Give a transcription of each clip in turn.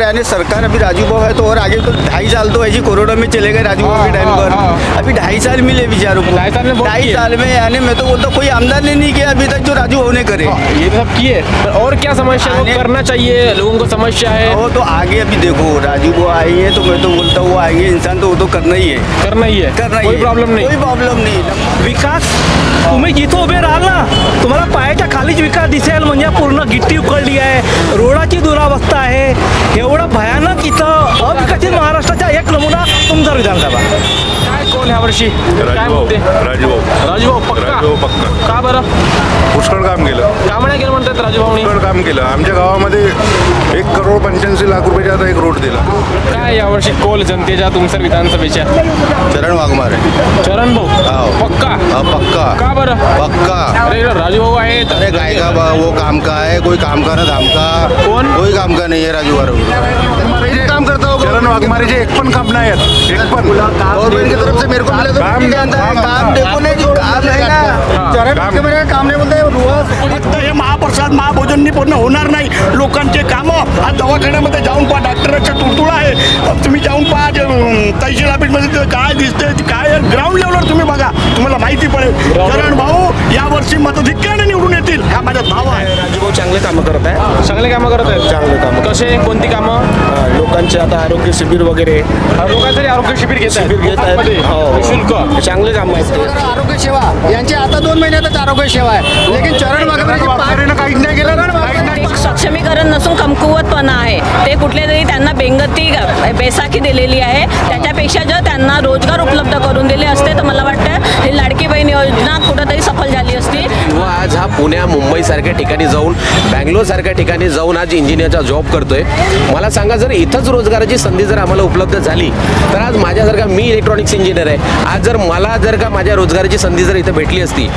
यानी सरकार अभी राजू भाव है तो और आगे तो ढाई साल तो ऐसी कोरोना में चले गए राजू भाव के टाइम हाँ, पर। हाँ। अभी ढाई साल मिले बेचारों को। ढाई साल में ढाई साल में यानी मैं तो बोलता हूँ, कोई आमदनी नहीं किया अभी तक जो राजू भाव ने करे। ये सब किए। और क्या समस्या है? करना चाहिए लोगों को समस्या है। वो तो आगे अभी देखो राजू भाव आई है तो मैं तो बोलता हूँ आएँगे इंसान तो वो तो करना ही है। करना ही है। करना ही कोई है। प्रॉब्लम कोई नहीं प्रॉब्लेम नहीं। विकास तुम्ही जिथं उभे राहाल ना। तुम्हाला पायाच्या खालीच विकास दिसेल म्हणजे पूर्ण गिट्टी उकळली आहे रोडाची दुरावस्था आहे एवढं भयानक इथं अविकसित महाराष्ट्राचा एक नमुना तुमचा विधानसभा. काय कोण ह्या वर्षी? काय राजूभाऊ म्हणते? राजूभाऊ. राजूभाऊ पक्का? राजूभाऊ पक्का. का बरं? पुष्कळ काम केलं. काम नाही केलं म्हणतात राजूभाऊनी? पुष्कळ काम केलं. आमच्या गावामध्ये एक करोड पंच्याऐंशी लाख रुपयाचा आता एक रोड दिला. काय यावर्षी कोल जनतेच्या तुमच्या विधानसभेच्या? चरण वाघमारे. चरण भाऊ हो. पक्का हा, पक्का का बरं पक्का अरे इकडं अरे काय का बा वो काम का है कोई काम का ना धाम का। कौन? कोई काम का नहीं है राजू बारू काम करता हो चरण वाघमारेचे एक पण काम नाही आहेत एक पण गवर्नमेंट की तरफ से मेरे को मिला तो काम- काम- देखो नहीं जो काम है ना। काम- नहीं फक्त हे महाप्रसाद महाभोजननी पूर्ण होणार नाही. लोकांचे कामं आज दवाखान्यामध्ये जाऊन पहा डॉक्टरांच्या तुडतुड आहे. अब तुम्ही जाऊन पहा तहसील ऑफिसमध्ये ते काय दिसते काय ग्राउंड लेवलवर तुम्ही बघा. तुम्हाला माहिती पडेल. कारण भाऊ यावर्षी मताधिक्याने निवडून येतील. हा माझा भाव आहे. राजूभाऊ चांगले कामं करत आहे. चांगले कामं करत आहेत? चांगले कामं. कसे कोणती कामं? लोकांचे आता आरोग्य शिबिर वगैरे. लोकांसाठी आरोग्य शिबिर घेत शिबिर घेत आहेत. हो. शुल्क चांगले काम आहेत ते. आरोग्य सेवा यांचे आता दोन महिन्यातच आरोग्य सेवा आहे. लेकिन चरण काहीच नाही केलं. ते कुठले तरी त्यांना बेंगती बेसाखी दिलेली आहे. त्याच्यापेक्षा जर त्यांना रोजगार उपलब्ध करून दिले असते तर मला वाटतं ही लाडकी बहीण योजना कुठंतरी सफल झाली असती. किंवा आज हा पुण्या मुंबईसारख्या ठिकाणी जाऊन बँगलोरसारख्या ठिकाणी जाऊन आज इंजिनियरचा जॉब करतोय. मला सांगा जर इथंच रोजगाराची संधी जर आम्हाला उपलब्ध झाली तर आज माझ्यासारखा मी इलेक्ट्रॉनिक्स इंजिनियर आहे. आज जर मला जर का माझ्या रोजगाराची संधी जर इथं भेटली असती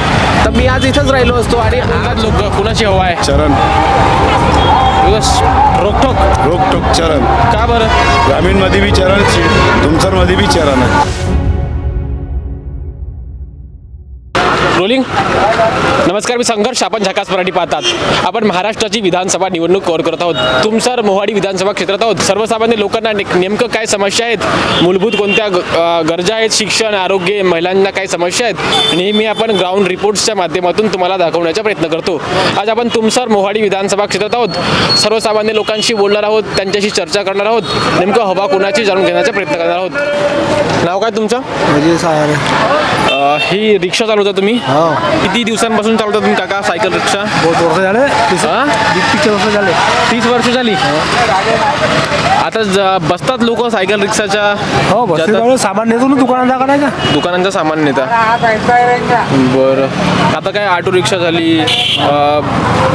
तर मी आज इथंच राहिलो असतो आणि आज लोक कुणाची हवा आहे? चरण. दिवस. रोकठोक रोकटोक चरण. का बरं? ग्रामीणमध्ये बी चरण तुमसरमध्ये बी चरण. आहे रोलिंग नमस्कार मी संघर्ष. आपण झकास मराठी पाहतात. आपण महाराष्ट्राची विधानसभा निवडणूक कव्हर करत आहोत. तुमसर मोहाडी विधानसभा क्षेत्रात आहोत. सर्वसामान्य लोकांना नेमकं काय समस्या आहेत? मूलभूत कोणत्या ग- गरजा आहेत? शिक्षण आरोग्य महिलांना काय समस्या आहेत? नेहमी आपण ग्राउंड रिपोर्ट्सच्या माध्यमातून तुम्हाला दाखवण्याचा प्रयत्न करतो. आज आपण तुमसर मोहाडी विधानसभा क्षेत्रात आहोत. सर्वसामान्य लोकांशी बोलणार आहोत. त्यांच्याशी चर्चा करणार आहोत. नेमकं हवा कोणाची जाणून घेण्याचा प्रयत्न करणार आहोत? नाव काय तुमचं? ही रिक्षा चालवता तुम्ही? किती दिवसांपासून चालवता तुम्ही काका सायकल रिक्षा? बहुत वर्ष झाले. हा? तीस वर्ष झाले. तीस वर्ष झाली? आता ज- बसतात लोक सायकल रिक्षाच्या? हो जातात. सामान नेतो ना दुकानात करायचा दुकानांचं सामान नेता. बरं. आता काय ऑटो रिक्षा झाली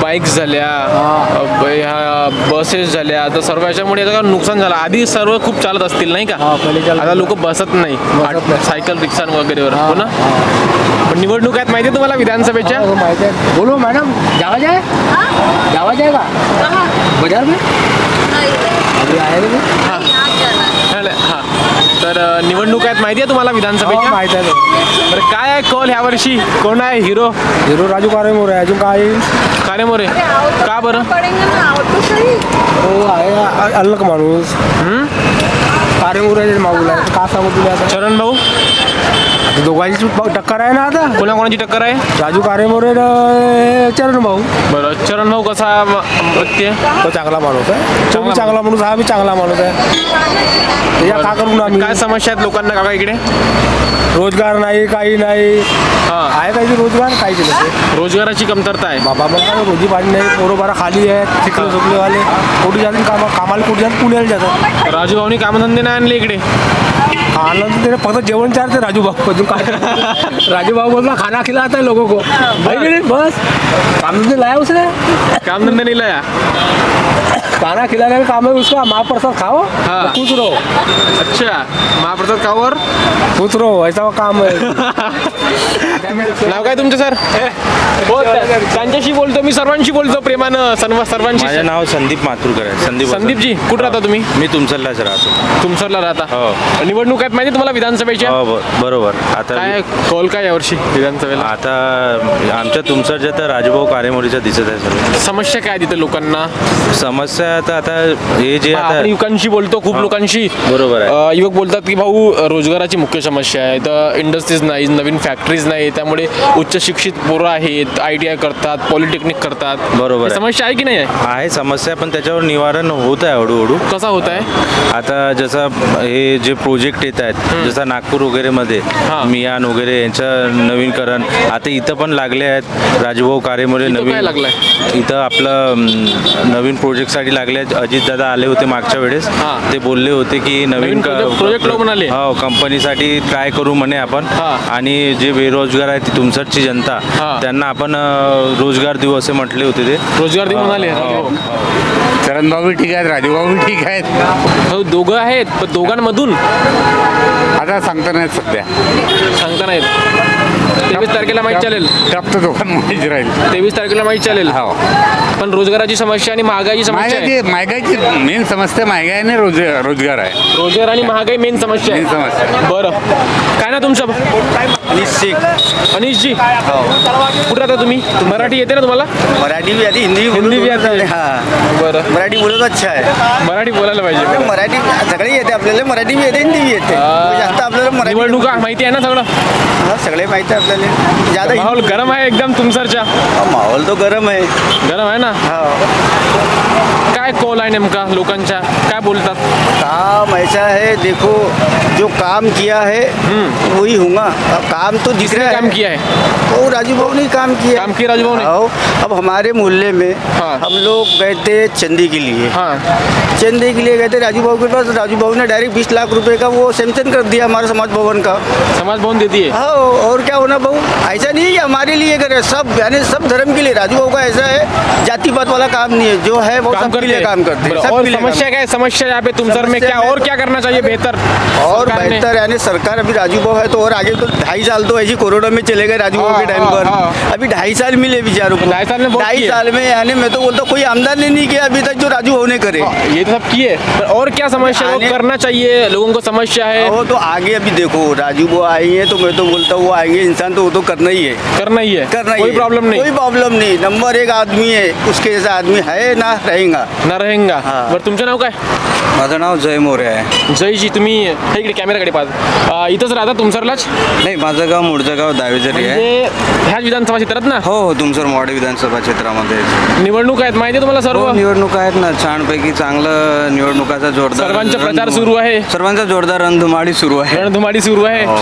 बाईक्स झाल्या अ, ब- ह्या बसेस झाल्या. तर सर्व याच्यामुळे याचं काय नुकसान झालं? आधी सर्व खूप चालत असतील नाही का? हा, पहिले चालत आता लोक बसत नाही. बसत नाही. सायकल रिक्षा वगैरेवर हो ना? पण निवडणूक आहेत माहिती आहे तुम्हाला विधानसभेच्या? माहिती आहे. बोलो मॅडम जावा जाए जावा जाएगा बाजार में? अभी आएगा झालं, हा. तर अ, निवडणूक आहेत माहिती आहे तुम्हाला विधानसभेच्या? माहिती आहे. बरं काय आहे कॉल ह्या वर्षी? कोण आहे हिरो? हिरो राजू कारे मोरे अजून काय? काने मोरे का बरं? तो आहे अ- अलग माणूस. कारे मोरे मागूला आहे का सांगू तुला आता? चरण भाऊ? आता दोघांची टक्कर आहे ना आता? कोणा कोणाची टक्कर आहे? राजू कारे मोरे न चरण भाऊ. बरं चरण भाऊ कसा म- व्यक्ती आहे? तो चांगला माणूस आहे. तो बी चांगला माणूस हा बी चांगला माणूस आहे. त्याच्या का करून आम्ही? काय समस्या आहेत लोकांना काका इकडे? रोजगार नाही काही नाही. हा. आहे काही रोजगार? काही नाही रोजगाराची कमतरता आहे. बाबा मग काय रोजी पाणी नाही पोरं बारा खाली आहेत शिकले झोपलेवाले. कुठे जातात कामा कामाला कुठे जातात पुण्याला जातात. राजू भाऊनी कामधंदे नाही आणले इकडे? आनंद त्याने फक्त जेवण चारते राजू भाऊ अजून काय? राजू भाऊ बोलला खाना खिलाता है लोगों को. भाई बस. काम धंधे लाया उसने? कामधंदे नाही लाया. खाना खिलाने का काम है उसका महाप्रसाद खाओ हाँ। और खुश रहो। अच्छा महाप्रसाद कावर खुश रहो ऐसा काम है। नाव काय तुमचं सर? त्यांच्याशी बोलतो मी सर्वांशी बोलतो प्रेमानं सर्व सर्वांशी. माझं नाव संदीप मातुरकर आहे. संदीप संदीपजी कुठं राहता तुम्ही? मी तुमचंलाच राहतो. तुमसरला राहता? हो. निवडणूक आहेत माहिती तुम्हाला विधानसभेच्या? हो ब- बरोबर. आता काय कॉल काय यावर्षी विधानसभेला? आता आमच्या तुमचं जे तर राजभाऊ कारेमोरीचं दिसत आहे सर्व समस्या काय तिथे लोकांना? समस्या आता हे जे आता आपण युवकांशी बोलतो खूप लोकांशी बरोबर आहे. अ, युवक बोलतात की भाऊ रोजगाराची मुख्य समस्या आहे तर इंडस्ट्रीज नाही नवीन फॅक्टरीज नाही त्यामुळे उच्च शिक्षित पोरं आहेत आय टी आय करतात पॉलिटेक्निक करतात बरोबर ही आहे. समस्या आहे की नाही आहे आहे समस्या पण त्याच्यावर निवारण होत आहे हळूहळू कसा होत आहे आता जसं हे जे प्रोजेक्ट येत आहेत जसं नागपूर वगैरे मध्ये हां. मियान वगैरे यांचं नवीनकरण आता इथं पण लागले आहेत राजभाऊ कारेमुळे इथं नवीन काय लागलंय? इथं आपलं अं, नवीन प्रोजेक्टसाठी लागले आहेत अजितदादा आले होते मागच्या वेळेस हां. ते बोलले होते की नवीन लो म्हणाले? हो कंपनीसाठी ट्राय करू म्हणे आपण हां. आणि जे बेरोजगार आहेत ती तुमसरची जनता हां. त्यांना आपण रोजगार देऊ असे म्हटले होते ते रोजगार दे म्हणाले हो. चरण भाऊ ठीक आहेत राजूभाऊ बी ठीक आहेत भाऊ दोघं आहेत पण दोघांमधून आता सांगता नाही सध्या सांगता नाहीत तेवीस तारखेला माहीत चालेल. टप तर दोघांमध्येच राहील. तेवीस तारखेला माहीत चालेल. हो. पण रोजगाराची समस्या आणि महागाईची समस्या आहे. महागाईची महागाईची मेन समस्या महागाई आणि रोज रोजगार आहे. रोजगार आणि महागाई मेन समस्या समस्या आहे. बरं. काय ना तुमचं? निश्चित अनिशजी कुठे राहता तुम्ही? मराठी येते ना तुम्हाला? मराठी भी आती हिंदी भी हिंदी भी बोलतो. आती. हा. बरं. मराठी बोलत अच्छा आहे. मराठी बोलायला पाहिजे मराठी सगळे येते आपल्याला मराठी बी येते हिंदी बी येते. हा. जास्त आपल्याला मराठी निवडणुका माहिती आहे ना सगळं? हा, सगळे माहिती आहे. आपल्याला ज़्यादा माहोल गरम आहे एकदम तुमसरच्या हिंदी- माहोल तो गरम आहे गरम आहे ना? हाँ। काय कॉल आहे नेमका लोकांच्या? काय बोलतात? काम ऐसा है देखो जो काम किया है वही होगा अब काम तो दिख रहा काम है। किया है? वो राजू भाऊ ने काम किया काम किया राजू भाऊ ने? हाँ, अब हमारे मोहल्ले में हाँ। हम लोग गए थे चंदी के लिए। हाँ। चंदी के लिए गए थे राजू भाव के पास। राजू भाव ने डायरेक्ट बीस लाख रुपए का वो सैंक्शन कर दिया हमारे समाज भवन का। समाज भवन देती है हाँ और क्या होना भाऊ ऐसा नहीं है हमारे लिए करे सब यानी सब धर्म के लिए राजू भाऊ का ऐसा है। जाति पात वाला काम नहीं है। जो है वो काम करते हैं। काम करते हैं। और समस्या क्या है? समस्या यहाँ पे तुमसर में क्या? और क्या करना चाहिए बेहतर? और बेहतर यानी सरकार अभी राजू भाव है तो और आगे तो ढाई साल तो ऐसी कोरोना में चले गए राजू भाव हाँ, के टाइम हाँ, पर। हाँ। अभी ढाई साल मिले बेचारों को। ढाई साल में ढाई साल में यानी मैं तो बोलता हूँ, कोई आमदार ने नहीं किया अभी तक जो राजू भाव ने करे। हाँ, ये तो सब किए। पर और क्या समस्या है? करना चाहिए। लोगों को समस्या है। वो तो आगे अभी देखो राजू बहू आई है तो मैं तो बोलता हूँ वो आएँगे इंसान तो वो तो करना ही है। करना ही है। करना ही कोई। प्रॉब्लम कोई नहीं। प्रॉब्लम नहीं। नंबर एक आदमी है उसके जैसा आदमी है ना रहेगा। ना रहेगा। हाँ. बरं तुमचं नाव काय? माझं नाव जय मोरे आहे। जयजी तुम्ही हे इकडे कॅमेराकडे पाहत अं, इथंच राहता तुमसरलाच नाही माझं गाव मूळचं गाव दावेजरी म्हणजे ह्याच विधानसभा क्षेत्रात ना? हो हो तुमचं मोवाडी विधानसभा क्षेत्रामध्ये. निवडणूक आहेत माहिती आहे तुम्हाला सर्व? हो निवडणुका आहेत ना. छानपैकी चांगलं निवडणुकाचा जोरदार सर्वांचा प्रचार रणधुमाळी- सुरू आहे. सर्वांचा जोरदार रणधुमाळी सुरू आहे. रणधुमाडी सुरू आहे. हो.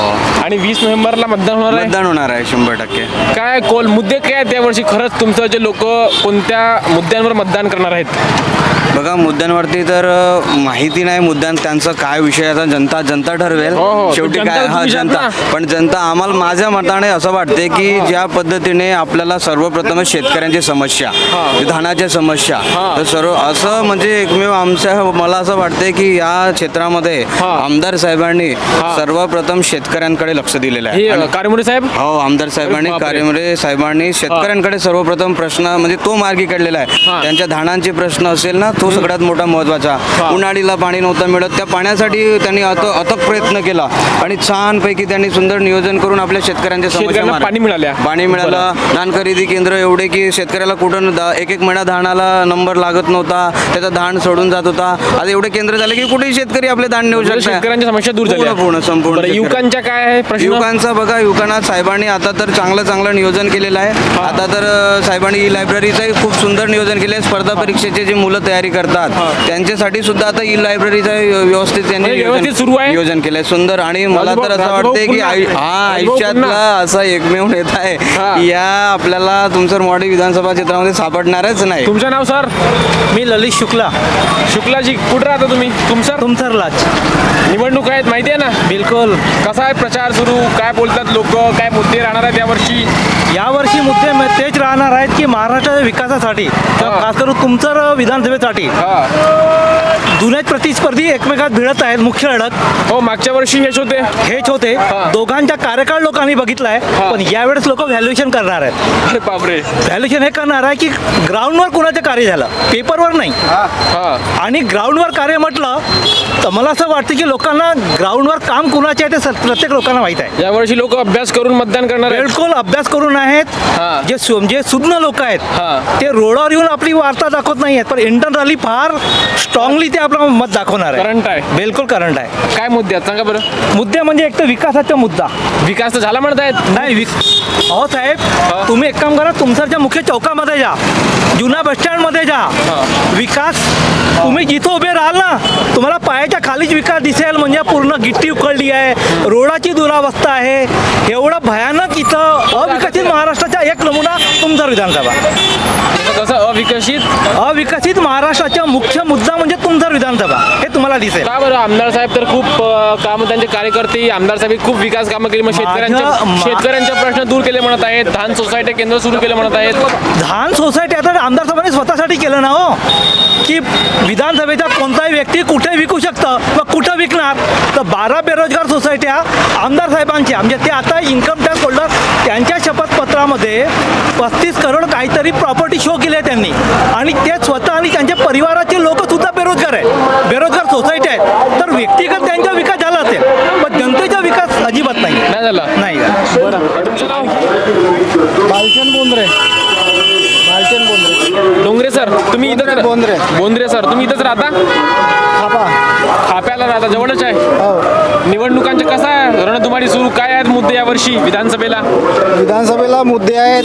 आणि वीस नोव्हेंबरला मतदान होणार आहे. मतदान होणार आहे शंभर टक्के. काय कोल मुद्दे काय आहेत यावर्षी? खरंच तुमचं जे लोक कोणत्या मुद्द्यांवर मतदान करणार आहेत? बघा मुद्द्यांवरती तर माहिती नाही मुद्द्यां त्यांचं काय विषय आता जनता जनता ठरवेल. हो, हो. शेवटी काय? हा जनता. पण जनता आम्हाला माझ्या मताने असं वाटते की ज्या पद्धतीने आपल्याला सर्वप्रथम शेतकऱ्यांची समस्या धानाच्या समस्या. तर सर्व असं म्हणजे एकमेव आमच्या मला असं वाटते की या क्षेत्रामध्ये. आमदार साहेबांनी सर्वप्रथम शेतकऱ्यांकडे लक्ष दिलेलं आहे. साहेब? हो आमदार साहेबांनी अरे बापरे. कार्यमरे साहेबांनी शेतकऱ्यांकडे सर्वप्रथम प्रश्न म्हणजे तो मार्गी काढलेला आहे. त्यांच्या धानांचे प्रश्न असेल ना तो सगळ्यात मोठा महत्त्वाचा उन्हाळीला पाणी नव्हतं मिळत त्या पाण्यासाठी त्यांनी अत अथक प्रयत्न केला. आणि छानपैकी त्यांनी सुंदर नियोजन करून आपल्या शेतकऱ्यांच्या समस्या शेतकऱ्यांना मार्ग- पाणी मिळाल्या. पाणी मिळालं. धान खरेदी केंद्र एवढे की शेतकऱ्याला कुठं दा- एक एक महिना धानाला नंबर लागत नव्हता त्याचा धान सोडून जात होता. आता एवढे केंद्र झाले की कुठेही शेतकरी आपले धान नेऊ म्हणजे शकतात शेतकऱ्यांच्या समस्या दूर झाल्या. पूर्ण पूर्ण संपूर्ण बरं, शेतकरी- युवकांच्या काय आहे प्रश्न? युवकांचा बघा युवकांना साहेबांनी आता तर चांगलं चांगलं नियोजन केलेलं आहे. आता तर साहेबांनी ई लायब्ररीचं खूप सुंदर नियोजन केलं आहे. स्पर्धा परीक्षेचे जे मुलं तयारी करतात त्यांच्यासाठी सुद्धा आता ई लायब्ररीचं व्यवस्थित त्यांनी म्हणजे नियोजन- सुरू आहे? नियोजन केलं आहे. सुंदर आणि मला तर असं वाटतंय की हा आयुष्यातला असा एकमेव नेता आहे हा. या आपल्याला तुमचं मॉडी विधानसभा क्षेत्रामध्ये सापडणारच नाही. तुमचं नाव सर? मी ललित शुक्ला. शुक्लाजी कुठं राहता तुम्ही? तुमसर तुमसरलाच. निवडणूक आहेत माहिती आहे ना? बिलकुल. कसा आहे प्रचार सुरू? काय बोलतात लोक? काय मुद्दे राहणार आहेत यावर्षी? यावर्षी मुद्दे म- तेच राहणार आहेत की महाराष्ट्राच्या विकासासाठी हा. खास करून तुमचं विधानसभेसाठी हा. जुन्याच प्रतिस्पर्धी एकमेकात भिडत आहेत मुख्य लढत. हो मागच्या वर्षी हेच होते. हेच होते. दोघांचा कार्यकाळ लोकांनी बघितलाय पण यावेळेस लोक व्हॅल्युएशन करणार आहेत. अरे बापरे. व्हॅल्युएशन हे करणार आहे की ग्राउंडवर कुणाचं कार्य झालं? पेपरवर नाही. हा. आणि ग्राउंडवर कार्य म्हटलं तर मला असं वाटतं की लोकांना ग्राउंडवर काम कुणाचे आहे ते स- प्रत्येक लोकांना माहीत आहे. यावर्षी लोक अभ्यास करून मतदान करणार आहेत? बिलकुल अभ्यास करून आहेत. जे सु- जे सुज्ञ लोक हा. आहेत ते रोडावर येऊन आपली वार्ता दाखवत नाही आहेत. पण इंटरनली फार स्ट्रॉंगली ते आपलं मत दाखवणार आहे करंट आहे. बिलकुल करंट आहे. काय मुद्दे आहेत? सांगा बरं. मुद्दे म्हणजे एक तर विकासाचा मुद्दा. विकास तर झाला म्हणत आहेत नाही विक हो साहेब तुम्ही एक काम करा तुमच्या मुख्य चौकामध्ये जा जुना बस स्टँडमध्ये जा. विकास तुम्ही जिथं उभे राहाल ना तुम्हाला पायाच्या खालीच विकास दिसेल. म्हणजे पूर्ण गिट्टी उकळली आहे रोडाची दुरावस्था आहे. एवढं भयानक इथं अविकसित महाराष्ट्र तुमचा विधानसभा. कसं अविकसित? अविकसित महाराष्ट्राचा मुख्य मुद्दा म्हणजे तुमचा विधानसभा. हे तुम्हाला दिसेल. का बरं? आमदार साहेब तर खूप काम त्यांचे कार्यकर्ते आमदार साहेब खूप विकास कामं केली. मग शेतकऱ्यांच्या शेतकऱ्यांचे प्रश्न दूर केले म्हणत आहेत. धान सोसायटी केंद्र सुरू केले म्हणत आहेत. धान सोसायटी आता आमदार साहेबांनी स्वतःसाठी केलं ना हो. की विधानसभेचा कोणताही व्यक्ती कुठे विकू शकतं मग कुठं विकणार? तर बारा बेरोजगार सोसायट्या आमदार साहेबांच्या म्हणजे ते आता इन्कम टॅक्स होल्डर त्यांच्या शपथपत्रामध्ये पस्तीस करोड काहीतरी प्रॉपर्टी शो केली आहे त्यांनी. आणि ते स्वतः आणि त्यांच्या परिवाराचे लोक सुद्धा बेरोजगार आहे बेरोजगार सोसायटी आहेत. तर व्यक्तिगत त्यांचा विकास झाला असेल पण जनतेचा विकास अजिबात नाही. नाही झाला. नाही. बालचंद बोंद्रे. बालचंद बोंद्रे. डोंगरे सर तुम्ही इथंच बोंद्रे. बोंद्रे सर तुम्ही इथंच राहता? खापा. खाप्याला राहता जवळच आहे. हो. निवडणुकांचे कसं आहे रणधुमाळी सुरू. काय आहेत मुद्दे यावर्षी विधानसभेला? विधानसभेला मुद्दे आहेत.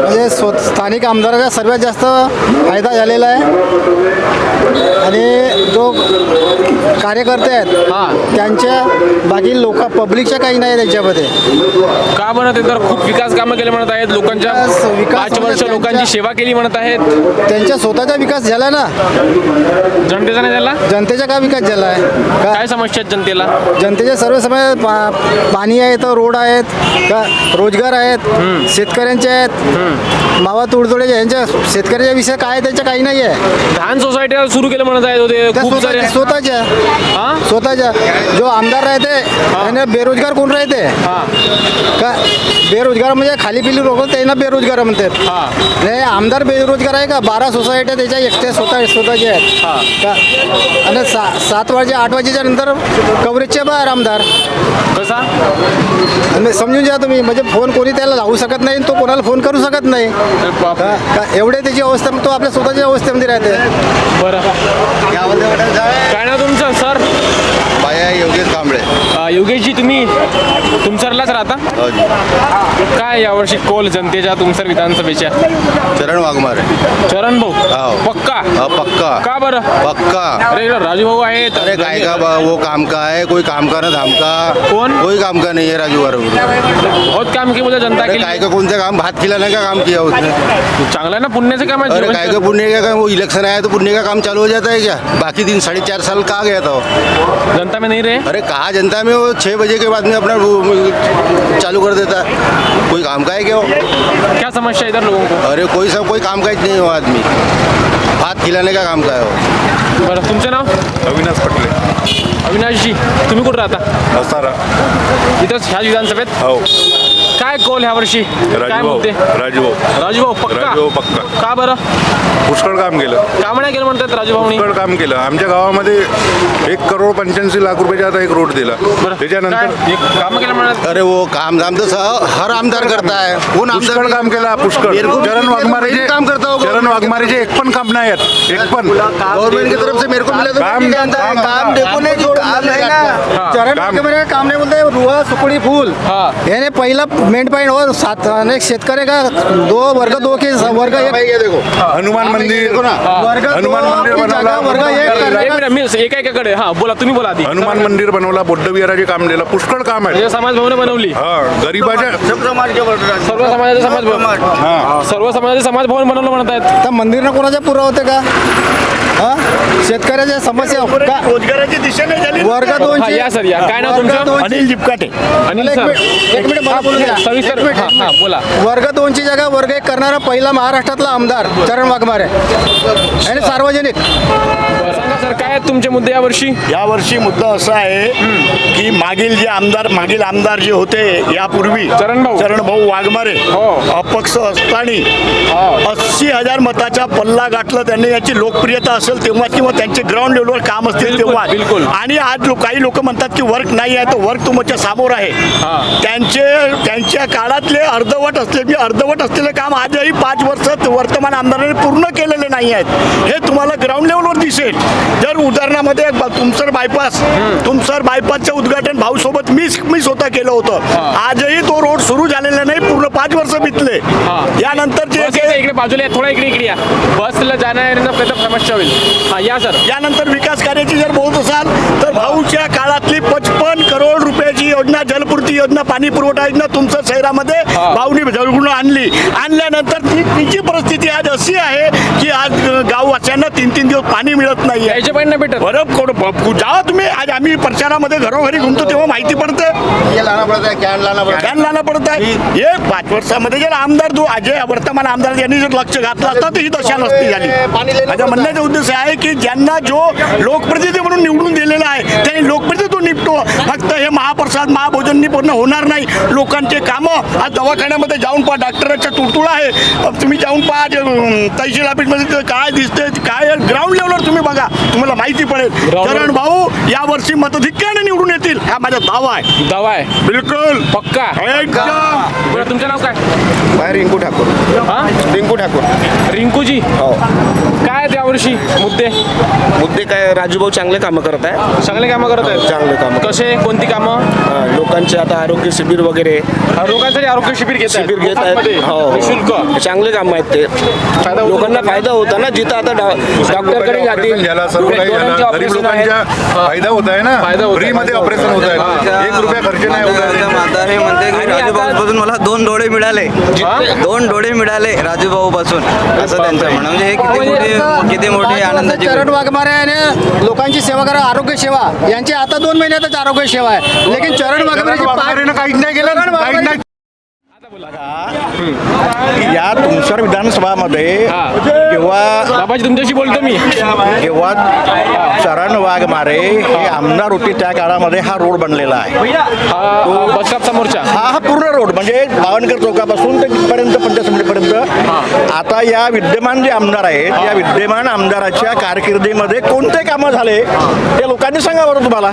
म्हणजे स्व स्थानिक आमदाराचा सर्वात जास्त फायदा झालेला आहे. आणि जो कार्यकर्ते आहेत हां. त्यांच्या बाकी लोक पब्लिकच्या काही नाही त्याच्यामध्ये. का म्हणत आहेत? तर खूप विकास कामं केले म्हणत आहेत. लोकांच्या विकास- विकास पाच वर्ष म्हणजे लोकांची सेवा केली म्हणत आहेत. त्यांच्या स्वतःचा विकास झाला ना. जनतेचा नाही झाला? जनतेचा का विकास झाला आहे? का काय समस्या आहेत जनतेला? जनतेच्या सर्व समय पा पाणी आहेत रोड आहेत का रोजगार आहेत शेतकऱ्यांचे आहेत. मावा तुडतुडे यांच्या शेतकऱ्याच्या विषय काय आहे त्यांच्या काही नाही आहे. धान सोसायट्या सुरू केलं म्हणत आहेत होते. त्या खूप सारे स्वतःच्या स्वतःच्या. हा? स्वतःच्या. जो आमदार राहते त्यांना बेरोजगार कोण राहते? हा. का बेरोजगार म्हणजे खाली पिली लोक त्यांना बेरोजगार म्हणतात. हा. नाही आमदार बेरोजगार आहे का? बारा सोसायट्या त्याच्या एकट्या स्वतः स्वतःच्या हा. आहेत का? आणि सा सात वाजे आठ वाजेच्या नंतर कव्हरेजच्या बाहेर आमदार. कसा? आणि समजून घ्या तुम्ही म्हणजे फोन कोणी त्याला लावू शकत नाही तो कोणाला फोन करू शकत नाही. का का एवढे त्याची अवस्था तो आपल्या स्वतःच्या अवस्थेमध्ये राहते. बरं. काय ना तुमचं सर बाया योगेश कांबळे अ, योगेशजी तुम्ही तुमसरलाच राहता? काय यावर्षी कोल जनतेच्या तुमसर विधानसभेच्या? चरण वाघमारे. चरण भाऊ? हो. पक्का? हा, पक्का. का बरं? पक्का. अरे इकडं राजू भाऊ आहेत. अरे काय का बा- वो काम का है कोई काम का ना धाम का? कौन? कोई काम का नहीं है राजू बरोबर बहुत काम की मुझे जनता अरे के काय का कोणतं काम? भात खिलाने का काम किया उसने? चांगलं आहे ना पुण्याचं काम आहे अरे काय का पुण्य का काम? वो इलेक्शन आया तो पुण्य का काम चालू हो जाता है क्या? बाकी दिन साढ़े चार साल कहाँ गया था वो? जनता में नहीं रहे? अरे कहा जनता में वो छः बजे के बाद में अपना वो चालू कर देता है। कोई काम का है क्या वो? क्या समस्या है इधर लोगों को? अरे कोई सब कोई काम का ही नहीं है वो आदमी। भात खिलाने का काम का है वो। बरं तुमचं नाव? अविनाश पटले। अविनाशजी तुम्ही कुठं राहता? सारा इथंच ह्या विधानसभेत? हो. काय कोल ह्या वर्षी? काय राजूभाऊ राजू भाऊ पक्का? राजूभाऊ पक्का. का बरं? पुष्कळ काम केलं. काम नाही केलं म्हणतात राजू भाऊनी पुष्कळ काम केलं. आमच्या गावामध्ये एक करोड पंच्याऐंशी लाख रुपयाचा आता एक रोड दिला. त्याच्यानंतर काम केलं म्हणत? अरे वो काम धाम तो स- हर आमदार करता है कोण आमदार पुष्कळ काम केलं पुष्कळ. चरण भी काम करता हूँ चरण वाघमारेचे एक पण काम नाही आहेत. एक पण. गवर्नमेंट की तरफ से मेरे को मिला तो काम- मैं भी जानता है काम- काम देखो नहीं जो काम है ना. चरण काम- वाघमारे काम नाही बोलते रुवा सुकडी फूल. हा. याने पहिला मेन पॉईंट हो सात अनेक शेतकरी का दो वर्ग दो के वर्ग एक. भाई ये देखो. हनुमान मंदिर. वर्ग हनुमान मंदिर बनवला. वर्ग एक मिनिट मी एका एकाकडे हा बोला तुम्ही बोला आधी. हनुमान मंदिर बनवला बौद्ध विहाराचे काम दिलं. पुष्कळ काम आहे. म्हणजे समाज भवन बनवली. हा गरीबाच्या सर्व समाजाचे समाज भवन. हा. सर्व समाजाचे समाज भवन बनवलं म्हणत आहेत त्या मंदिरनं कोणाच्या पुरा होते का? हा? शेतकऱ्याच्या समस्या का? रोजगाराची दिशा नाही झाली वर्ग हा, दोनची या सर या. काय नाव वर्ग तुमचं? दोनची- अनिल जिपकाटे. अनिल एक सर. मिनिट- एक मिनिट मला हा, बोलू द्या. सविस्तर एक मिनिट, हा एक हा मिनिट. बोला. वर्ग दोनची जागा वर्ग एक करणारा पहिला महाराष्ट्रातला आमदार चरण वाघमारे. आणि सार्वजनिक. सांगा सर काय आहेत तुमचे मुद्दे यावर्षी? यावर्षी मुद्दा असा आहे की मागील जे आमदार मागील आमदार जे होते यापूर्वी चरणभाऊ. चरणभाऊ वाघमारे हो. अपक्ष असताना. अस्सी हजार मताचा पल्ला गाठला त्यांनी याची लोकप्रियता असेल तेव्हा किंवा त्यांचे ग्राउंड लेवलवर काम असतील तेव्हा. बिलकुल. आणि आज काही लोक म्हणतात की वर्क नाही आहे तर वर्क तुमच्यासमोर आहे. त्यांचे त्यांच्या काळातले अर्धवट असले अर्धवट असलेले काम आजही पाच वर्ष वर्तमान आमदारांनी पूर्ण केलेले नाही आहेत हे तुम्हाला ग्राउंड लेवलवर दिसेल. जर उदाहरणामध्ये तुमसर बायपास तुमसर बायपासचं उद्घाटन भाऊ सोबत मी मी स्वतः केलं होतं. आजही तो रोड सुरू झालेला नाही पूर्ण पाच वर्ष बितले. यानंतर जे इकडे बाजूला थोडा इकडे इकडे बसला प्रयत्न समस्या होईल हा या सर. यानंतर विकास कार्याची जर बोलत असाल तर भाऊच्या काळातली पचपन करोड रुपये योजना जलपूर्ती योजना पाणी पुरवठा योजना तुमच्या शहरामध्ये भाऊनी जळगुण आणली. आणल्यानंतर ती तिची परिस्थिती आज अशी आहे की आज गाववासियांना तीन तीन दिवस पाणी मिळत नाही यायचे पण नाही भेटत. बरं कोण तुम्ही. आज आम्ही प्रचारामध्ये घरोघरी घुमतो तेव्हा माहिती पडते. ये लाना पड़ता है कैन लाना पड़ता है आहे. हे पाच वर्षामध्ये जर आमदार जो अजय वर्तमान आमदार यांनी जर लक्ष घातलं असतं तर ही दशा नसती झाली. माझ्या म्हणण्याचा उद्देश आहे की ज्यांना जो लोकप्रतिनिधी म्हणून निवडून दिलेला आहे त्यांनी लोकप्रतिनिधी तो निपटो. फक्त हे महाप्रसाद महाभोजननी पूर्ण होणार नाही. लोकांचे कामं आज दवाखान्यामध्ये जाऊन पहा डॉक्टरांचा तुडतुडा आहे. अब तुम्ही जाऊन पहा तहसील ऑफिसमध्ये ते काय दिसते काय ग्राउंड लेवलवर तुम्ही बघा. तुम्हाला माहिती पडेल. चरण भाऊ यावर्षी मतधिक्याने निवडून येतील. हा माझा दावा आहे. दवा आहे. बिलकुल. पक्का? एकदम. तुमचं नाव काय? रिंकू ठाकुर. हा? रिंकू ठाकुर. रिंकूजी? हो. काय आहेत यावर्षी मुद्दे? मुद्दे काय राजूभाऊ चांगले कामं करत आहे चांगले कामं करत आहेत चांगले कामं कसे? कोणती कामं? लोकांचे आता आरोग्य शिबिर वगैरे. लोकांसाठी आरोग्य शिबिर घेत आहेत शिबिर घेत आहेत हो निशुल्क चांगले काम आहेत ते. फायदा होतो लोकांना फायदा होता ना जिथं आता डॉ- डॉक्टरकडे जातील. झाला सर्व काही डोळ्यांचे झालं गरीब ऑपरेशन आहेत. लोकांच्या फायदा होत आहे ना? फायदा होत आहे. फ्री मध्ये ऑपरेशन होत आहे. एक रुपया खर्च नाही होत. आहे म्हातारे म्हणते की राजू भाऊ पासून मला दोन डोळे मिळाले. दोन डोळे मिळाले राजू भाऊ पासून. असं त्यांचं म्हणणं. म्हणजे हे किती मोठे किती मोठी आनंदाची चरण वाघमारे आणि लोकांची सेवा करा आरोग्य सेवा यांची आता दोन महिन्यातच आरोग्य सेवा आहे. लेकिन पाच वाघमारेनं काहीच नाही केलं काहीच नाही. या तुमसर विधानसभामध्ये. जेव्हा बाबाजी तुमच्याशी बोलतो मी. जेव्हा चरण वाघमारे हे आमदार होते त्या काळामध्ये हा रोड बनलेला आहे. हा हा हा पूर्ण रोड म्हणजे बावनकर चौकापासून ते तिथपर्यंत पंचायत आता या विद्यमान जे आमदार आहेत या विद्यमान आमदाराच्या कारकिर्दीमध्ये कोणते कामं झाले ते लोकांनी सांगा बरं तुम्हाला.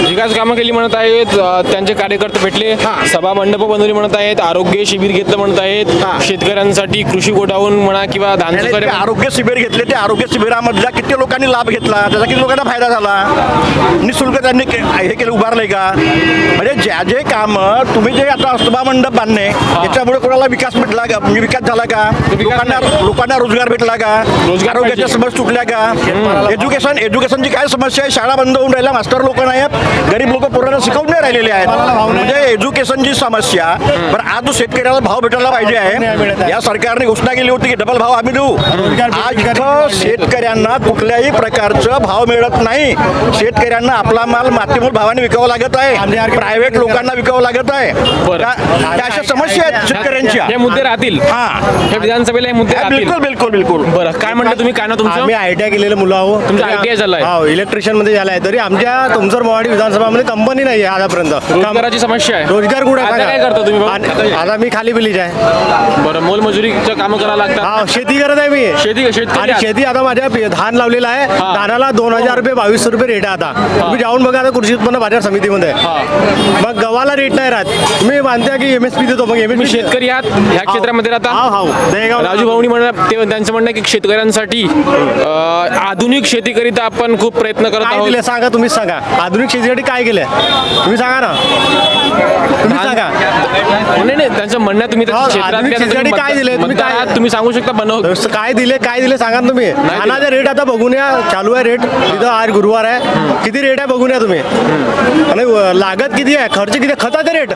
विकास कामं केली म्हणत आहेत त्यांचे कार्यकर्ते भेटले सभा मंडप बनवली म्हणत आहेत आरोग्य शिबिर घेतलं म्हणत आहेत शेतकऱ्यांसाठी कृषी गोडाऊन म्हणा किंवा धान आरोग्य शिबिर घेतले ते आरोग्य शिबिरामधला किती लोकांनी लाभ घेतला त्याचा किती लोकांना फायदा झाला? निशुल्क त्यांनी हे केलं उभारलंय का? म्हणजे ज्या जे काम तुम्ही जे आता सभा मंडप बांधणे याच्यामुळे कोणाला विकास भेटला का म्हणजे विकास झाला का? लोकांना लोकांना रोजगार भेटला का? रोजगार आरोग्याच्या. समस्या सुटल्या का? एज्युकेशन एज्युकेशनची काय समस्या आहे? शाळा बंद होऊन राहिल्या मास्टर लोक नाही आहेत. गरीब लोक पोरांना शिकवून नाही राहिलेले आहेत. म्हणजे एज्युकेशनची समस्या पण आज जो शेतकऱ्याला भाव भेटायला पाहिजे आहे. या सरकारने घोषणा केली होती की डबल भाव आम्ही देऊ. आज शेतकऱ्यांना कुठल्याही प्रकारचं भाव मिळत नाही. शेतकऱ्यांना आपला माल मातीमूल भावाने विकावा लागत आहे. प्रायव्हेट लोकांना विकावं लागत आहे. अशा समस्या आहेत शेतकऱ्यांच्या. मुद्दे राहतील. हा. हे विधानसभेला हे मुद्दे हा, राहतील. बिलकुल बिलकुल बिलकुल. बरं काय म्हणलं तुम्ही? काय ना तुमचं? आम्ही आय टी आय केलेलं मुलं आहो. तुमचं ITI झालंय? हो इलेक्ट्रिशियनमध्ये झालाय. तरी आमच्या तुमसर मोहाडी विधानसभामध्ये कंपनी नाही आहे आतापर्यंत रोजगाराची समस्या आहे. रोजगार कुठे आता काय करता तुम्ही भाऊ? आता मी खाली बिलीच आहे. बरं मोलमजुरीचं कामं करावं लागतात. हा शेती करत आहे मी. शेती शेतकरी आणि आहात. शेती आता माझ्या पे- धान लावलेला आहे. हा. धानाला दोन हजार रुपये बावीसशे रुपये रेट आहे आता. तुम्ही जाऊन बघा आता कृषी उत्पन्न बाजार समितीमध्ये. हा. मग गव्हाला रेट नाही राहत. तुम्ही मानता की एमएसपी देतो. मग तुम्ही एमएसपी शेतकरी आहात ह्या क्षेत्रामध्ये राहता? हा हा दहेगाव राजू. भाऊनी म्हणा ते त्यांचं म्हणणं आहे की शेतकऱ्यांसाठी अं, आधुनिक शेतीकरिता आपण खूप प्रयत्न करत काय आहोत. दिले सांगा तुम्हीच सांगा. आधुनिक शेतीसाठी काय केलंय? तुम्ही सांगा ना. तुम्ही सांगा. नाही नाही त्यांचं म्हणणं आहे, तुम्ही त्या हो, आधुनिक आता तुम्ही काय दिलंय? तुम्ही मतदार काय- आहात, तुम्ही सांगू शकता बनव. तर काय दिले काय दिले सांगा ना तुम्ही. धानाचे रेट आता बघून या चालू आहे रेट तिथं आज गुरुवार आहे. किती रेट आहे बघून या तुम्ही. आणि व- लागत किती आहे? खर्च किती आहे? खताचे रेट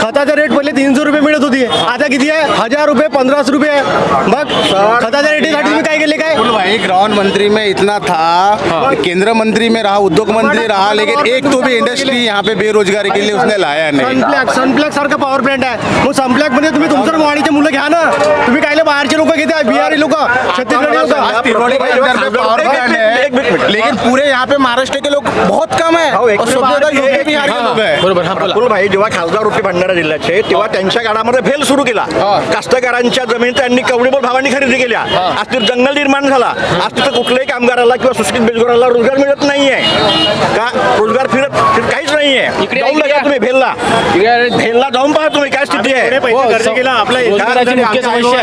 खताचा रेट पहिले तीनशे रुपये मिळत होती. आता किती आहे? हजार रुपये पंधराशे रुपये. मग खताच्या रेटीसाठी तुम्ही काय केले काय भाई ग्राउंड मंत्री में इतना था केंद्र मंत्री में रहा उद्योग मंत्री रहा लेकिन एक तो भी इंडस्ट्री यहाँ पे बेरोजगारी के लिए उसने लाया नहीं। सनप्लॅक सनप्लॅक सारखं पॉवर प्लांट आहे मग सनप्लॅक मध्ये तुम्ही तुमचं मोहाडीचे मुलं घ्या ना? तुम्ही कायले बाहेरचे लोक घेते बिहारी लोक छत्तीसगडी लोक आज तिरोड़ी के अंदर पे पावर प्लांट है लेकिन पूरे यहाँ पे महाराष्ट्र के लोग बहुत कम है। के लोग हैं। बरोबर हा भाई जेव्हा खासदार होते भंडारा जिल्ह्याचे तेव्हा त्यांच्या काळामध्ये भेल सुरू केला. कास्तकारांच्या जमीन त्यांनी कवडीबोल भावांनी खरेदी केल्या. आज तिथे जंगल निर्माण झाला. आज तिथं कुठल्याही कामगाराला किंवा सुशिक्षित बेरोजगाराला रोजगार मिळत नाहीये. का? रोजगार फिरत फिरत काहीच नाहीये. इकडे जाऊन बघा तुम्ही भेलला. भेलला जाऊन पहा तुम्ही. काय स्थिती आहे.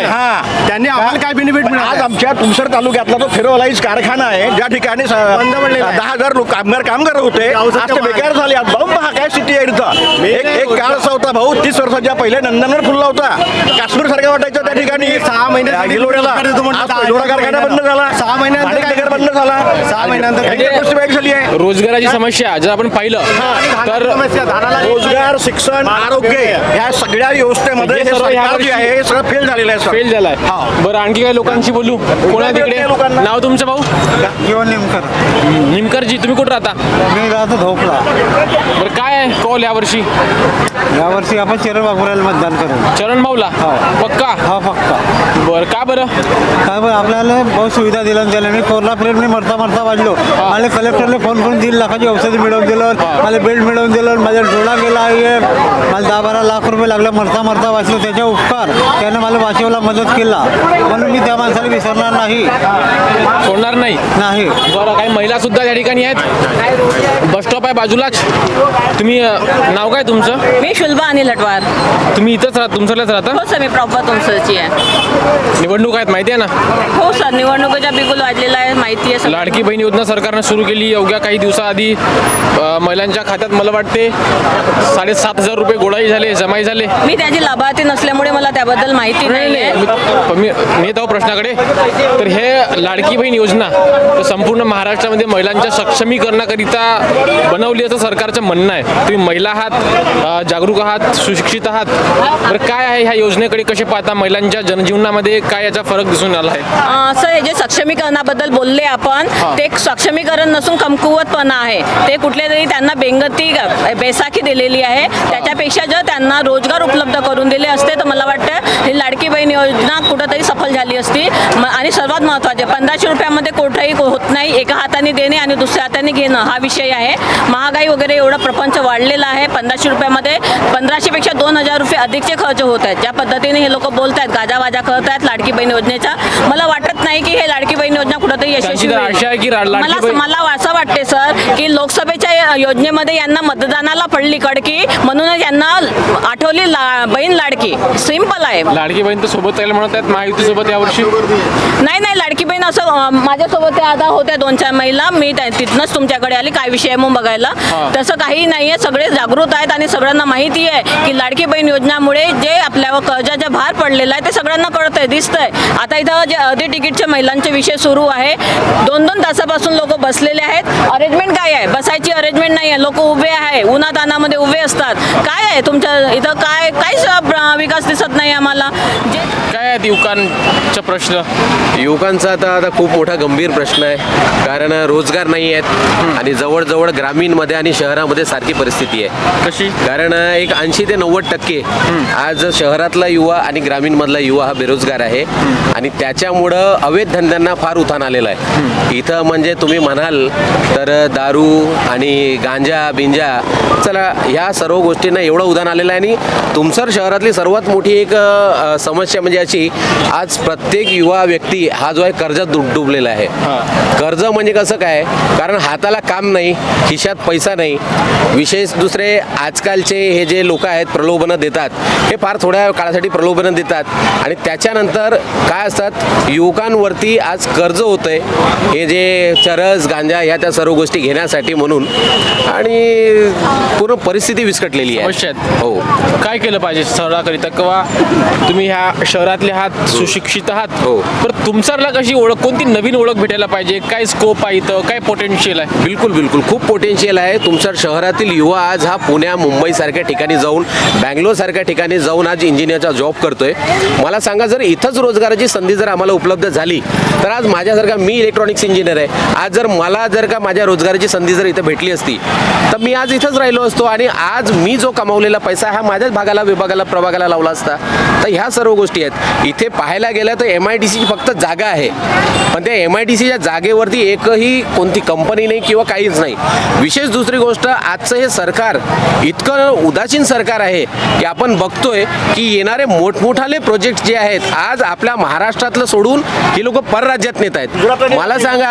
हा त्यांनी आम्हाला काय बेनिफिट आज मिळाला आमच्या तुमसर तालुक्यातला तो फेरोलाईज कारखाना आहे ज्या ठिकाणी. दहा हजार लोक कामगार काम करत होते आज बेकार झाले. आज भाऊ पहा काय स्थिती आहे इथं. एक काळ असा होता भाऊ तीस वर्षाच्या पहिले नंदनवर फुलला होता. काश्मीर सारखा वाटायचं त्या ठिकाणी. सहा महिन्यात कारखाना बंद झाला. सहा महिन्यानंतर बंद झाला. सहा महिन्यानंतर झाली आहे रोजगाराची समस्या जर आपण पाहिलं तर समस्या धानाला रोजगार शिक्षण आरोग्य ह्या सगळ्या व्यवस्थेमध्ये हे हे सर्व ह्या सरकार जे आहे हे सगळं फेल झालेलं आहे सर. फेल झालाय बरं आणखी काही लोकांशी बोलू? कोणा तिकडे. नाव तुमचं भाऊ? जीवन नेमकर. निमकरजी तुम्ही कुठं राहता? मी राहतो धोपला. बरं काय आहे कॉल यावर्षी? यावर्षी आपण चरण बाबुराला मतदान करू. चरण भाऊला? पक्का? हा पक्का बरं का बरं? काय बरं आपल्याला बहुत सुविधा दिल्या त्याने कोरोना पिरियड मी मरता मरता वाढलो. मला कलेक्टरने फोन करून दीड लाखाची औषधी मिळवून दिलं मला बेल्ट मिळवून दिलं माझा डोळा गेला आहे मला दहा बारा लाख रुपये लागले मरता मरता वाचलो त्याच्या उपकार. त्याने मला वाचवायला मदत केला. म्हणून मी त्या माणसाला विसरणार नाही. सोडणार नाही? नाही. बरं काही महिला सुद्धा त्या ठिकाणी आहेत? बस स्टॉप आहे बाजूलाच? तुम्ही अं, नाव काय तुमचं? मी शुल्बा आणि लटवार. तुम्ही इथंच राहता तुमच्यालाच राहता? हो सर मी प्रॉपर तुमचंची आहे. निवडणूक आहेत माहिती आहे ना? हो सर निवडणुकीचा बिगुल वाजलेला आहे माहिती आहे सर लाडकी बहीण योजना सरकारनं सुरू केली अवघ्या काही दिवसाआधी अं, महिलांच्या खात्यात मला वाटते साडेसात हजार रुपये गोळाही झाले जमाई झाले. मी त्याची लाभार्थी नसल्यामुळे मला त्याबद्दल माहिती नाही आहे मी मी नेत आहो प्रश्नाकडे. तर हे लाडकी बहीण योजना तर संपूर्ण महाराष्ट्रामध्ये महिलांच्या सक्षमीकरणाकरिता बनवली असं सरकारचं म्हणणं आहे. तुम्ही महिला आहात अ, जागरूक आहात सुशिक्षित आहात. तर काय आहे ह्या योजनेकडे कसे पाहता? महिलांच्या जनजीवनामध्ये काय याचा फरक दिसून आला आहे? अं, सर हे जे सक्षमीकरणाबद्दल बोलले आपण ते सक्षमीकरण नसून कमकुवतपणा आहे. ते कुठल्या तरी त्यांना बेंगती बेसाखी दिलेली आहे. त्याच्यापेक्षा जर त्यांना रोजगार उपलब्ध करून दिले असते तर मला वाटतं ही लाडकी बहीण योजना कुठंतरी सफल झाली असती. आणि सर्वात महत्त्वाचे पंधराशे रुपयामध्ये कुठंही होत नाही एका हाताने देणे आणि दुसऱ्या हाताने घेणं हा विषय आहे. महागाई वगैरे एवढा प्रपंच वाढलेला आहे पंधराशे रुपयामध्ये पंधराशेपेक्षा दोन हजार रुपये अधिकचे खर्च होत आहेत. ज्या पद्धतीने हे लोक बोलत आहेत गाजावाजा करत आहेत लाडकी बहीण योजनेचा मला वाटत नाही की हे लाडकी बहीण योजना कुठंतरी यशस्वी मला असं वाटते सर की लोकसभेच्या योजनेमध्ये यांना मतदानाला पडली कडकी म्हणूनच यांना आठवली ला बहीण लाडकी. सिंपल आहे. लाडकी बहीण तर सोबत राहील म्हणत आहेत महायुतीसोबत यावर्षी? नाही नाही लाडकी बहीण असं माझ्यासोबत त्या आता होत्या दोन चार महिला. मी तिथनंच तुमच्याकडे आली काय विषय आहे म्हणून बघायला. तसं काही नाही आहे सगळे जागृत आहेत आणि सगळ्यांना माहिती आहे की लाडकी बहीण योजनामुळे जे आपल्यावर कर्जाचा भार पडलेला आहे ते सगळ्यांना कळतंय दिसतंय. आता इथं जे अर्धे तिकीटचे महिलांचे विषय सुरू आहे. दोन दोन तासापासून लोक बसलेले आहेत. अरेंजमेंट काय आहे? बसायची अरेंजमेंट नाही आहे लोक उभे आहे. उन्हातानामध्ये उभे असतात. काय आहे तुमच्या इथं? काय काहीच विकास दिसत नाही आम्हाला? जे काय आहेत युवकांचा प्रश्न? युवकांचा आता आता खूप मोठा गंभीर प्रश्न आहे. कारण रोजगार नाही आहेत. आणि जवळजवळ ग्रामीणमध्ये आणि शहरामध्ये सारखी परिस्थिती आहे. कशी? कारण एक ऐंशी ते नव्वद टक्के आज शहरातला युवा आणि ग्रामीणमधला युवा हा बेरोजगार आहे. आणि त्याच्यामुळं अवैध धंद्यांना फार उधाण आलेलं आहे. इथं म्हणजे तुम्ही म्हणाल तर दारू आणि गांजा बिंजा चला ह्या सर्व गोष्टींना एवढं उधाण आलेलं आहे आणि तुमसर शहरातली सर्वात मोठी एक समस्या म्हणजे अशी आज प्रत्येक युवा व्यक्ती हा जो आहे कर्जात डुब डुबलेला आहे. कर्ज म्हणजे कसं काय? कारण हाताला काम नाही खिशात पैसा नाही. विशेष दुसरे आजकालचे हे जे लोक आहेत प्रलोभनं देतात हे फार थोड्या काळासाठी प्रलोभनं देतात. आणि त्याच्यानंतर काय असतात? युवकांवरती आज कर्ज होतंय. हे जे चरस गांजा ह्या त्या सर्व गोष्टी घेण्यासाठी म्हणून. आणि पूर्ण परिस्थिती विस्कटलेली आहे. हो. काय केलं पाहिजे शहराकरिता किंवा तुम्ही ह्या शहरातले आहात सुशिक्षित आहात. हो. पण तुमच्याला कशी ओळख कोणती नवीन ओळख भेटायला पाहिजे? काय स्कोप आहे इथं? काय पोटेन्शियल आहे? बिलकुल बिलकुल. खूप पोटेन्शियल आहे. तुमच्या शहरातील युवा आज हा पुण्या मुंबई सारख्या ठिकाणी जाऊन बँगलोर सारख्या ठिकाणी जाऊन आज इंजिनियरचा जॉब करतोय. मला सांगा जर इथंच रोजगाराची संधी जर आम्हाला उपलब्ध झाली तर आज माझ्यासारखा मी इलेक्ट्रॉनिक्स इंजिनियर आहे. आज जर मला जर का माझ्या रोजगाराची संधी जर इथं भेटली असती तर मी आज इथंच राहिलो असतो आणि आज मी जो कमावलेला पैसा हा माझ्याच भागाला विभागाला प्रभागाला लावला असता. तर ह्या सर्व गोष्टी आहेत. इथे पाहायला गेलं तर एम आय डी सीची फक्त जागा आहे. पण त्या एम आय डी सीच्या जागेवरती एकही कोणती कंपनी नाही किंवा काहीच नाही. विशेष दुसरी गोष्ट आजचं हे सरकार इतकं उदासीन सरकार आहे की आपण बघतोय की येणारे मोठमोठाले प्रोजेक्ट जे आहेत आज आपल्या महाराष्ट्रातलं सोडून ही लोक परराज्यात नेत आहेत. मला सांगा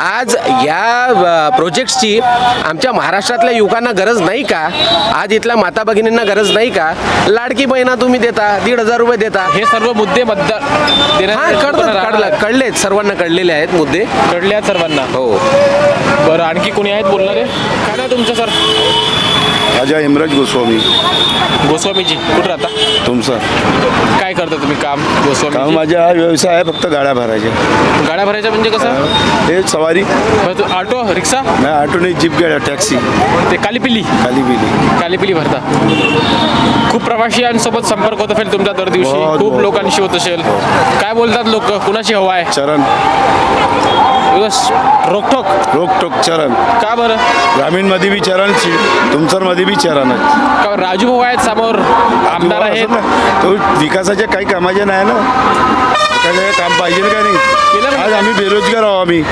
आज या प्रोजेक्ट्सची आमच्या महाराष्ट्रातल्या युवकांना गरज नाही का? आज इथल्या माता भगिनींना गरज नाही का? लाडकी बहिणा तुम्ही देता दीड हजार रुपये देता. हे सर्व मुद्दे मतदार कळलं. कळलेत सर्वांना कळलेले आहेत मुद्दे. कळले आहेत सर्वांना. हो. बरं आणखी कोणी आहेत बोलणारे? काय तुमचं सर? राजा हिमराज गोस्वामी. गोस्वामीजी कुठं राहता? तुमचं? काय करता तुम्ही? काम? काम गोस्वामी माझा हा व्यवसाय आहे फक्त गाड्या भरायच्या. गाड्या भरायच्या म्हणजे कसं? हे सवारी. बरं, तू ऑटो रिक्षा? नाही ऑटो नाही जीप गाड्या टॅक्सी. ते कालीपिली? खाली बिली कालीपिली भरता. खूप प्रवाशियांसोबत संपर्क होत असेल तुमचा दर दिवशी. बहुत, खूप बहुत. लोकांशी होत असेल. काय बोलतात लोक? कुणाची हवा आहे? चरण. दिवस. रोकठोक रोकटोक चरण. का बरं? ग्रामीणमध्ये बी चरणची तुमसरमध्ये बी चरणच. का राजू भाऊ आहेत समोर. आमदार आहेत. तो विकासाच्या काही कामाचे नाही ना? विकासाचे काम पाहिजे का केलं नाही आज आम्ही बेरोजगार आहो आम्ही.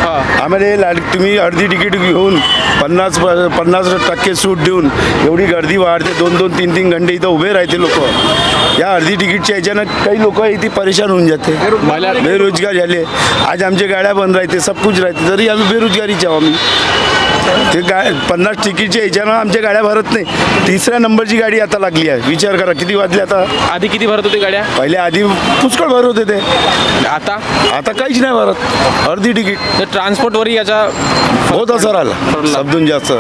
आम्हाला हे लाड तुम्ही अर्धी तिकीट घेऊन पन्नास पन्नास टक्के सूट देऊन एवढी गर्दी वाढते दोन दोन तीन तीन घंटे इथं उभे राहते लोक. या अर्धी तिकीटच्या ह्याच्यानं काही लोक इथे परेशान होऊन जाते. बेरोजगार झाले. आज आमच्या गाड्या बंद राहते सब कुछ राहते तरी आम्ही बेरोजगारीचे आहो आम्ही. ते गाय पन्नास तिकीटच्या ह्याच्यानं आमच्या गाड्या भरत नाही. तिसऱ्या नंबरची गाडी आता लागली आहे. विचार करा किती वाजले आता? आधी किती भरत होते गाड्या? पहिले आधी पुष्कळ भरत होते ते. आता? आता काहीच नाही भरत. अर्धी तिकीट. ट्रान्सपोर्टवरही याचा बहुत असर आला. पडला. समजून जास्त.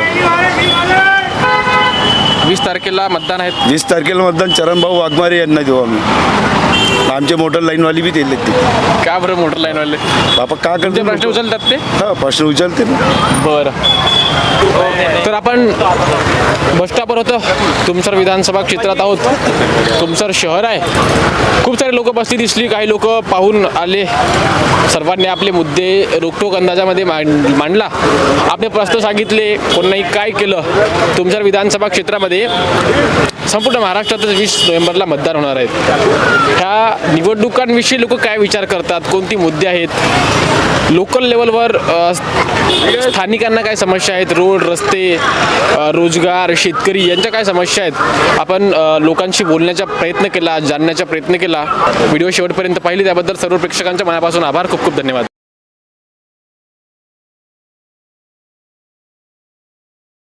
वीस तारखेला मतदान आहेत वीस तारखेला मतदान. चरणभाऊ वाघमारे यांना देऊ आम्ही. आमचे मोटर लाईनवाली बी दिले ते. का बरं मोटर लाईनवाले? बापा का ते करते प्रश्न उचलतात ते? हा प्रश्न उचलते ना. बरं. तर आपण बस स्टॉपवर होतं. तुमसर विधानसभा क्षेत्रात आहोत. तुमसर शहर आहे. खूप सारे लोक बसली दिसली. काही लोक पाहून आले. सर्वांनी आपले मुद्दे रोकटोक अंदाजामध्ये मांड मांडला. आपले प्रश्न सांगितले. कोणाही काय केलं? तुमसर विधानसभा क्षेत्रामध्ये संपूर्ण महाराष्ट्रातच वीस नोव्हेंबरला मतदान होणार आहेत ह्या निवडणुकांविषयी लोक काय विचार करतात? कोणती मुद्दे आहेत? लोकल लेवलवर स्थानिकांना काय समस्या आहेत? रोड रस्ते रोजगार शेतकरी यांच्या काय समस्या आहेत? आपण लोकांशी बोलण्याचा प्रयत्न केला जाणण्याचा प्रयत्न केला. व्हिडिओ शेवटपर्यंत पाहिली त्याबद्दल सर्व प्रेक्षकांच्या मनापासून आभार. खूप खूप धन्यवाद.